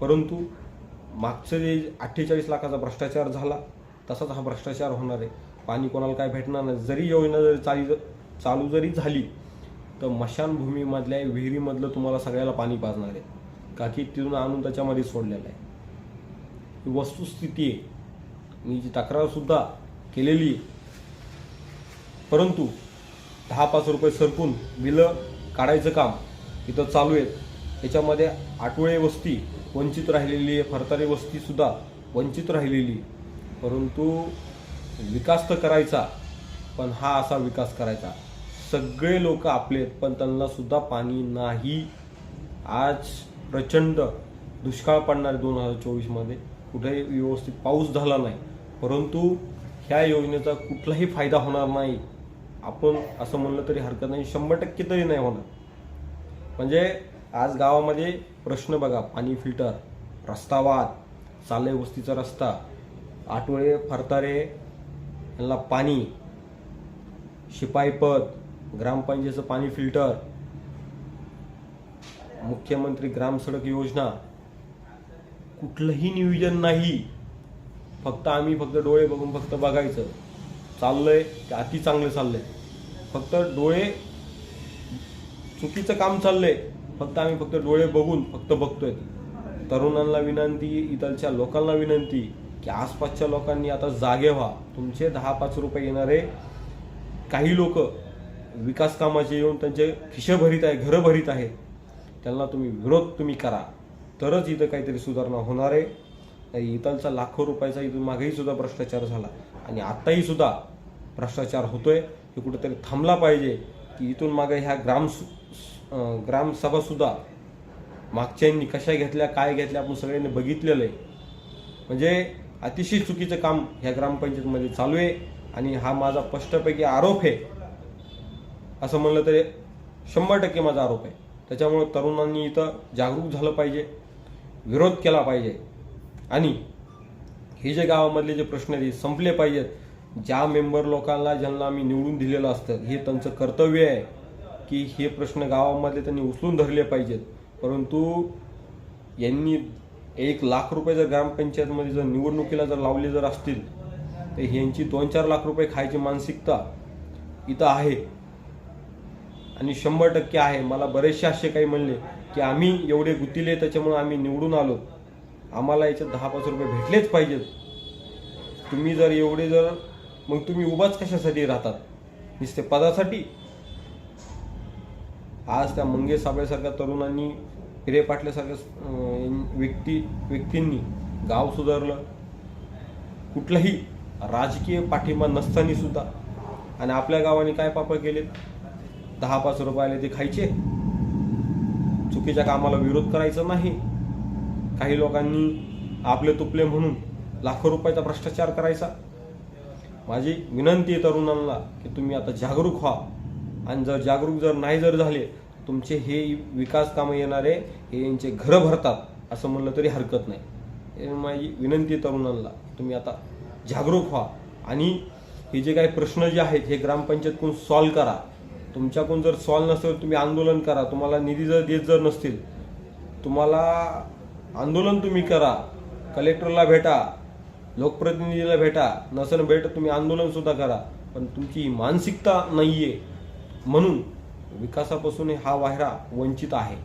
परंतु मागचं जे अठ्ठेचाळीस लाखाचा भ्रष्टाचार झाला तसाच हा भ्रष्टाचार होणार आहे. पाणी कोणाला काय भेटणार नाही. जरी योजना जरी चाली चालू जरी झाली तर मशानभूमीमधल्या विहिरीमधलं तुम्हाला सगळ्याला पाणी पाजणार आहे. का की तिथून आणून त्याच्यामध्ये सोडलेलं आहे. ही वस्तुस्थिती आहे. मी जी तक्रारसुद्धा केलेली आहे. परंतु दहा पाच रुपये सरकून बिलं काढायचं काम इथं चालू आहे याच्यामध्ये आटोळे वस्ती वंचित राहिलेली आहे. फरतारे वस्तीसुद्धा वंचित राहिलेली. आहे. परंतु विकास तर करायचा पण हा असा विकास करायचा. सगळे लोक आपले आहेत पण त्यांनासुद्धा पाणी नाही. आज प्रचंड दुष्काळ पडणार दोन हजार चोवीसमध्ये कुठेही व्यवस्थित पाऊस झाला नाही. परंतु ह्या योजनेचा कुठलाही फायदा होणार नाही. आपण असं म्हणलं तरी हरकत नाही. शंभर टक्के तरी नाही होणार. म्हणजे आज गावामध्ये प्रश्न बघा पाणी फिल्टर रस्ता वाद चालय वस्तीचा रस्ता आठवळे फरतारे यांना पाणी शिपाईपद ग्रामपंचायतीचं पाणी फिल्टर मुख्यमंत्री ग्राम सडक योजना कुठलंही नियोजन नाही. फक्त आम्ही फक्त डोळे बघून फक्त बघायचं. चाललंय ते अति चांगलं चाललंय. फक्त डोळे चुकीचं काम चाललंय. फक्त आम्ही फक्त डोळे बघून फक्त बघतोय. तरुणांना विनंती इथलच्या लोकांना विनंती की आसपासच्या लोकांनी आता जागे व्हा. तुमचे दहा पाच रुपये येणारे काही लोक विकास कामाचे येऊन त्यांचे खिशे भरीत आहे घरं भरीत आहेत त्यांना तुम्ही विरोध तुम्ही करा. तरच इथं काहीतरी सुधारणा होणार आहे. इथलचा लाखो रुपयाचा इथून मागेही सुद्धा भ्रष्टाचार झाला. आणि आत्ताही सुद्धा भ्रष्टाचार होतोय. हे कुठेतरी थांबला पाहिजे की इथून मागे ह्या ग्राम ग्रामसभासुद्धा मागच्यांनी कशा घेतल्या काय घेतल्या आपण सगळ्यांनी बघितलेलं आहे. म्हणजे अतिशय चुकीचं काम ह्या ग्रामपंचायतमध्ये चालू आहे आणि हा माझा स्पष्टपैकी आरोप आहे. असं म्हणलं तरी शंभर टक्के माझा आरोप आहे. त्याच्यामुळं तरुणांनी इथं जागरूक झालं पाहिजे विरोध केला पाहिजे. आणि हे जे गावामधले जे प्रश्न आहेत संपले पाहिजेत. ज्या मेंबर लोकांना ज्यांना आम्ही निवडून दिलेलं असतं हे त्यांचं कर्तव्य आहे. की हे प्रश्न गावामधले त्यांनी उचलून धरले पाहिजेत. परंतु यांनी एक लाख रुपये जर ग्रामपंचायतमध्ये जर निवडणुकीला जर लावले जर असतील तर ह्यांची दोन चार लाख रुपये खायची मानसिकता इथं आहे. आणि शंभर टक्के आहे. मला बरेचसे असे काही म्हणले की आम्ही एवढे गुतीले त्याच्यामुळे आम्ही निवडून आलो. आम्हाला याच्यात दहा पाच रुपये भेटलेच पाहिजेत. तुम्ही जर एवढे जर मग तुम्ही उभाच कशासाठी राहतात? नुसते पदासाठी? आज त्या मंगेश साबळेसारख्या तरुणांनी हिरे पाटल्यासारख्या व्यक्ती व्यक्तींनी गाव सुधारलं. कुठलाही राजकीय पाठिंबा नसताना सुद्धा. आणि आपल्या गावाने काय पापड केलेत? दहा पाच रुपयाला ते खायचे. चुकीच्या कामाला विरोध करायचा नाही. काही लोकांनी आपले तुपले म्हणून लाखो रुपयाचा भ्रष्टाचार करायचा. माझी विनंती आहे तरुणांना की तुम्ही आता जागरूक व्हा. आणि जर जागरूक जर नाही जर झाले तुमचे हे विकास कामं येणारे हे यांचे घरं भरतात असं म्हणलं तरी हरकत नाही. माझी विनंती तरुणांना तुम्ही आता जागरूक व्हा. आणि हे जे काही प्रश्न जे आहेत हे ग्रामपंचायतकडून सॉल्व करा. तुमच्याकडून जर सॉल्व नसेल तुम्ही आंदोलन करा. तुम्हाला निधी जर देत जर नसतील तुम्हाला आंदोलन तुम्ही करा. कलेक्टरला भेटा लोकप्रतिनिधीला भेटा. नसेल भेट तुम्ही आंदोलनसुद्धा करा. पण तुमची मानसिकता नाही आहे म्हणून विकासापासून हा वायरा वंचित आहे.